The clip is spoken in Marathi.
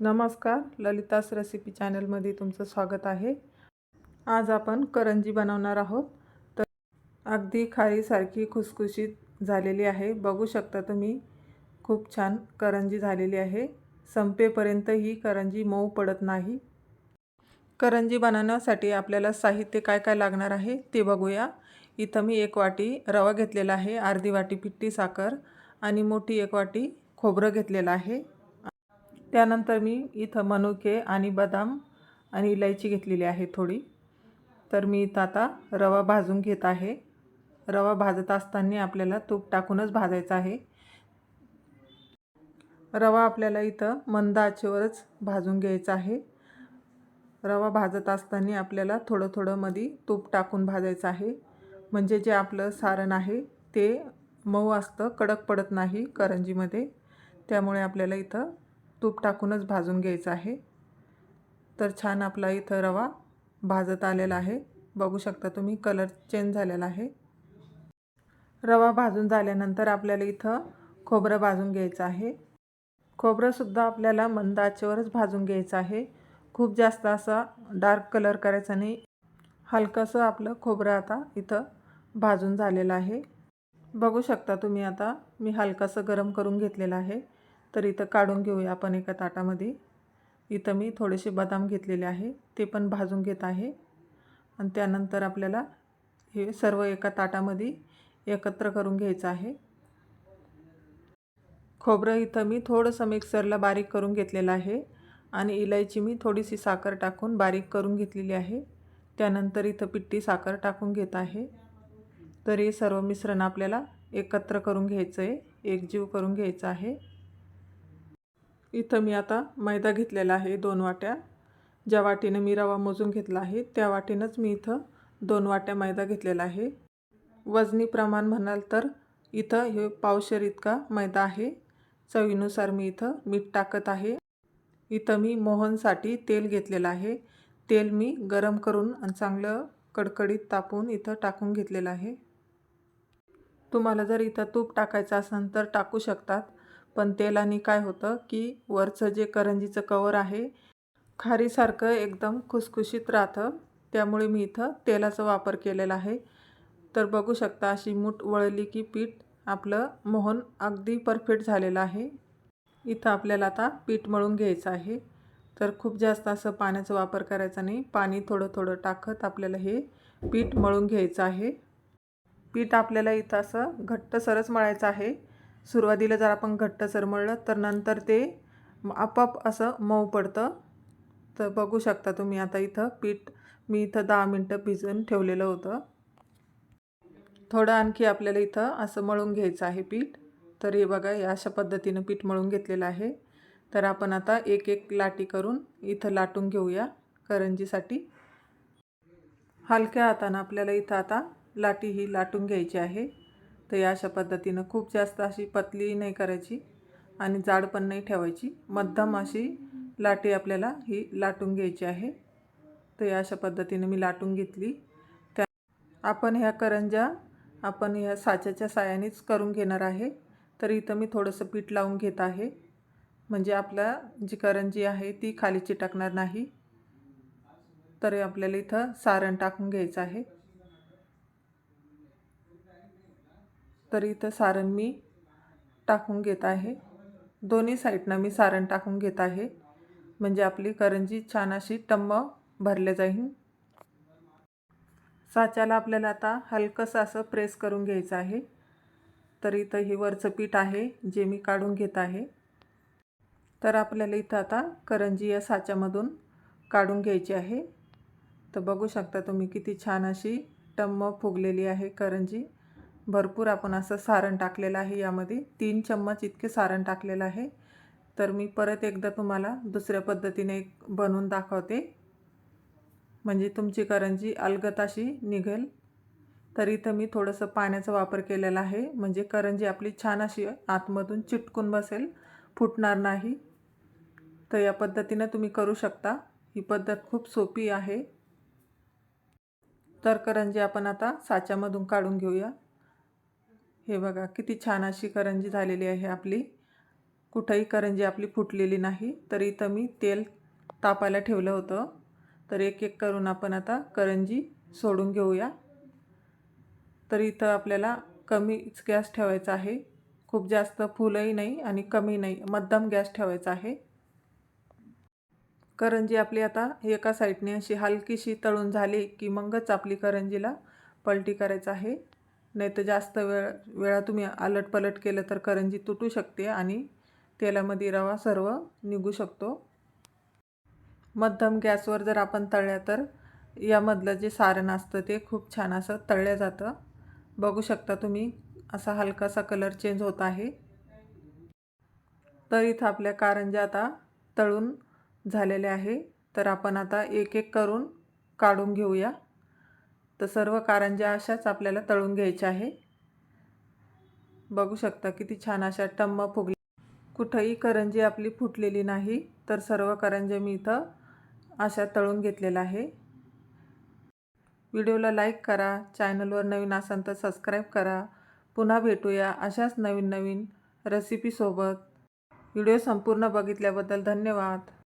नमस्कार ललितास रेसिपी चॅनलमध्ये तुमचं स्वागत आहे. आज आपण करंजी बनवणार आहोत. तर अगदी खारीसारखी खुसखुशीत झालेली आहे. बघू शकता तुम्ही खूप छान करंजी झालेली आहे. संपेपर्यंत ही करंजी मऊ पडत नाही. करंजी बनवण्यासाठी आपल्याला साहित्य काय काय लागणार आहे ते बघूया. इथं मी एक वाटी रवा घेतलेला आहे अर्धी वाटी पिट्टी साखर आणि मोठी एक वाटी खोबरं घेतलेलं आहे. त्यानंतर मी इथं मनुके आणि बदाम आणि इलायची घेतलेली आहे थोडी. तर मी इथं आता रवा भाजून घेत आहे. रवा भाजत असताना आपल्याला तूप टाकूनच भाजायचा आहे. रवा आपल्याला इथं मंद आचेवरच भाजून घ्यायचा आहे. रवा भाजत असताना आपल्याला थोडं थोडं मध्ये तूप टाकून भाजायचं आहे. म्हणजे जे आपलं सारण आहे ते मऊ असतं कडक पडत नाही करंजीमध्ये. त्यामुळे आपल्याला इथं तूप टाकूनच भाजून घ्यायचं आहे. तर छान आपला इथं रवा भाजत आलेला आहे. बघू शकता तुम्ही कलर चेंज झालेला आहे. रवा भाजून झाल्यानंतर आपल्याला इथं खोबरं भाजून घ्यायचं आहे. खोबरंसुद्धा आपल्याला मंद आचेवरच भाजून घ्यायचं आहे. खूप जास्त असा डार्क कलर करायचा नाही. हलकंसं आपलं खोबरं आता इथं भाजून झालेलं आहे. बघू शकता तुम्ही आता मी हलकासं गरम करून घेतलेलं आहे. तर इथं काढून घेऊया आपण एका ताटामध्ये. इथं मी थोडेसे बदाम घेतलेले आहे ते पण भाजून घेत आहे. आणि त्यानंतर आपल्याला हे सर्व एका ताटामध्ये एकत्र करून घ्यायचं आहे. खोबरं इथं मी थोडंसं मिक्सरला बारीक करून घेतलेलं आहे आणि इलायची मी थोडीशी साखर टाकून बारीक करून घेतलेली आहे. त्यानंतर इथं पिट्टी साखर टाकून घेत आहे. तर हे सर्व मिश्रण आपल्याला एकत्र करून घ्यायचं आहे एकजीव करून घ्यायचं आहे. इथं मी आता मैदा घेतलेला आहे दोन वाट्या. ज्या वाटीनं मी रवा मोजून घेतला आहे त्या वाटीनंच मी इथं दोन वाट्या मैदा घेतलेला आहे. वजनी प्रमाण म्हणाल तर इथं हे पावशेर इतका मैदा आहे. चवीनुसार मी इथं मीठ टाकत आहे. इथं मी मोहनसाठी तेल घेतलेलं आहे. तेल मी गरम करून आणि चांगलं कडकडीत तापून इथं टाकून घेतलेलं आहे. तुम्हाला जर इथं तूप टाकायचं असेल तर टाकू शकतात. पण तेलाने काय होतं की वरचं जे करंजीचं कवर आहे खारीसारखं एकदम खुसखुशीत राहतं. त्यामुळे मी इथं तेलाचा वापर केलेला आहे. तर बघू शकता अशी मूठ वळली की पीठ आपलं मोहन अगदी परफेक्ट झालेलं आहे. इथं आपल्याला आता पीठ मळून घ्यायचं आहे. तर खूप जास्त असं पाण्याचा वापर करायचा नाही. पाणी थोडं थोडं टाकत आपल्याला हे पीठ मळून घ्यायचं आहे. पीठ आपल्याला इथं असं घट्टसरच मळायचं आहे. सुरुवातीला जर आपण घट्ट सरमळलं तर नंतर ते आपाप असं मऊ पडतं. तर बघू शकता तुम्ही आता इथं पीठ मी इथं दहा मिनटं भिजून ठेवलेलं होतं. थोडं आणखी आपल्याला इथं असं मळून घ्यायचं आहे पीठ. तर हे बघा या अशा पद्धतीनं पीठ मळून घेतलेलं आहे. तर आपण आता एक एक लाटी करून इथं लाटून घेऊया करंजीसाठी. हलक्या हातानं आपल्याला इथं आता लाटी ही लाटून घ्यायची आहे. तर या अशा पद्धतीनं खूप जास्त अशी पतली नाही करायची आणि जाड पण नाही ठेवायची. मध्यम अशी लाटी आपल्याला ही लाटून घ्यायची आहे. तर या अशा पद्धतीनं मी लाटून घेतली. त्या आपण ह्या करंजा आपण ह्या साच्याच्या सायानेच करून घेणार आहे. तर इथं मी थोडंसं पीठ लावून घेत आहे. म्हणजे आपला जी करंजी आहे ती खाली चिटकणार नाही. तर आपल्याला इथं सारण टाकून घ्यायचं आहे. तर इथं सारण मी टाकून घेत आहे. दोन्ही साईडनं मी सारण टाकून घेत आहे. म्हणजे आपली करंजी छान अशी टम्म भरले जाईल साच्याला आपल्याला आता हलकंसं असं प्रेस करून घ्यायचं आहे. तर इथं हे वरचं पीठ आहे जे मी काढून घेत आहे. तर आपल्याला इथं आता करंजी या साच्यामधून काढून घ्यायची आहे. तर बघू शकता तुम्ही किती छान अशी टम्म फुगलेली आहे करंजी. भरपूर आपण असं सारण टाकलेलं आहे यामध्ये. तीन चम्मच इतके सारण टाकलेलं आहे. तर मी परत एकदा तुम्हाला दुसऱ्या पद्धतीने बनवून दाखवते. म्हणजे तुमची करंजी अलगत अशी निघेल. तर इथं मी थोडंसं पाण्याचा वापर केलेला आहे. म्हणजे करंजी आपली छान अशी आतमधून चिटकून बसेल. फुटणार नाही. तर या पद्धतीनं तुम्ही करू शकता. ही पद्धत खूप सोपी आहे. तर करंजी आपण आता साच्यामधून काढून घेऊया. हे बघा किती छान अशी करंजी झालेली आहे आपली. कुठंही करंजी आपली फुटलेली नाही तर इथं मी तेल तापायला ठेवलं होतं. तर एक एक करून आपण आता करंजी सोडून घेऊया. तर इथं आपल्याला कमीच गॅस ठेवायचा आहे. खूप जास्त फुलंही नाही आणि कमी नाही मध्यम गॅस ठेवायचा आहे. करंजी आपली आता एका साईडने अशी हलकीशी तळून झाली की मगच आपली करंजीला पलटी करायचं आहे. नाही तर जास्त वेळ वेळा तुम्ही आलट पलट केलं तर करंजी तुटू शकते आणि तेलामध्ये रवा सर्व निघू शकतो. मध्यम गॅसवर जर आपण तळल्या तर यामधलं जे सारण असतं ते खूप छान असं तळलं जातं. बघू शकता तुम्ही असा हलकासा कलर चेंज होत आहे. तर इथं आपल्या कारंज्या आता तळून झालेल्या आहे. तर आपण आता एक एक करून काढून घेऊया. तर सर्व कारंज्या अशाच आपल्याला तळून घ्यायच्या आहे. बघू शकता किती छान अशा टम्म फुगली कुठंही करंजी आपली फुटलेली नाही तर सर्व करंज्या मी इथं अशा तळून घेतलेला आहे. व्हिडिओला लाईक करा चॅनलवर नवीन असाल तर सबस्क्राईब करा. पुन्हा भेटूया अशाच नवीन नवीन रेसिपीसोबत व्हिडिओ संपूर्ण बघितल्याबद्दल धन्यवाद.